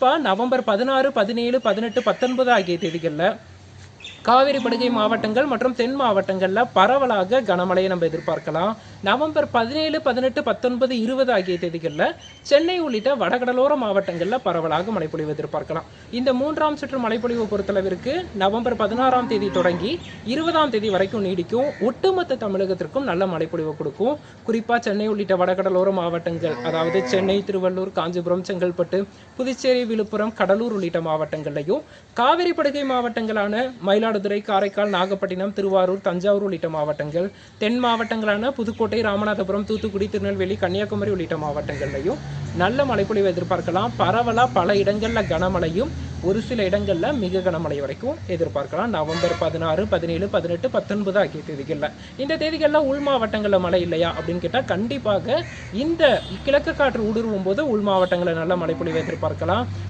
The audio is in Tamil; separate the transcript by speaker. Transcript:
Speaker 1: குறிப்பாக நவம்பர் பதினாறு பதினேழு பதினெட்டு பத்தொன்பது ஆகிய தேதிகளில் காவிரி படுகை மாவட்டங்கள் மற்றும் தென் மாவட்டங்களில் பரவலாக கனமழையை நம்ம எதிர்பார்க்கலாம். நவம்பர் பதினேழு பதினெட்டு பத்தொன்பது இருபது ஆகிய தேதிகளில் சென்னை உள்ளிட்ட வடகடலோர மாவட்டங்களில் பரவலாக மழைப்பொழிவு எதிர்பார்க்கலாம். இந்த மூன்றாம் சுற்று மழைப்பொழிவு பொறுத்தளவிற்கு நவம்பர் பதினாறாம் தேதி தொடங்கி இருபதாம் தேதி வரைக்கும் நீடிக்கும். ஒட்டுமொத்த தமிழகத்திற்கும் நல்ல மழைப்பொழிவு கொடுக்கும். குறிப்பாக சென்னை உள்ளிட்ட வடகடலோர மாவட்டங்கள் அதாவது சென்னை திருவள்ளூர் காஞ்சிபுரம் செங்கல்பட்டு புதுச்சேரி விழுப்புரம் கடலூர் உள்ளிட்ட மாவட்டங்கள்லையும் காவிரி படுகை மாவட்டங்களான மயிலாடுதுறை காரைக்கால் நாகப்பட்டினம் திருவாரூர் தஞ்சாவூர் உள்ளிட்ட மாவட்டங்கள் தென் மாவட்டங்களான புதுக்கோட்டை ராமநாதபுரம் தூத்துக்குடி திருநெல்வேலி கன்னியாகுமரி உள்ளிட்ட மாவட்டங்கள்லையும் நல்ல மழைப்பொழிவு எதிர்பார்க்கலாம். பரவலாக பல இடங்களில் கனமழையும் ஒரு சில இடங்களில் மிக கனமழை வரைக்கும் எதிர்பார்க்கலாம். நவம்பர் பதினாறு பதினேழு பதினெட்டு பத்தொன்பது ஆகிய தேதிகளில். இந்த தேதிகளில் உள் மாவட்டங்களில் மழை இல்லையா அப்படின்னு கேட்டால் கண்டிப்பாக இந்த கிழக்கு காற்று ஊடுருவும் போது உள் மாவட்டங்களில் நல்ல மழைப்பொழிவு எதிர்பார்க்கலாம்.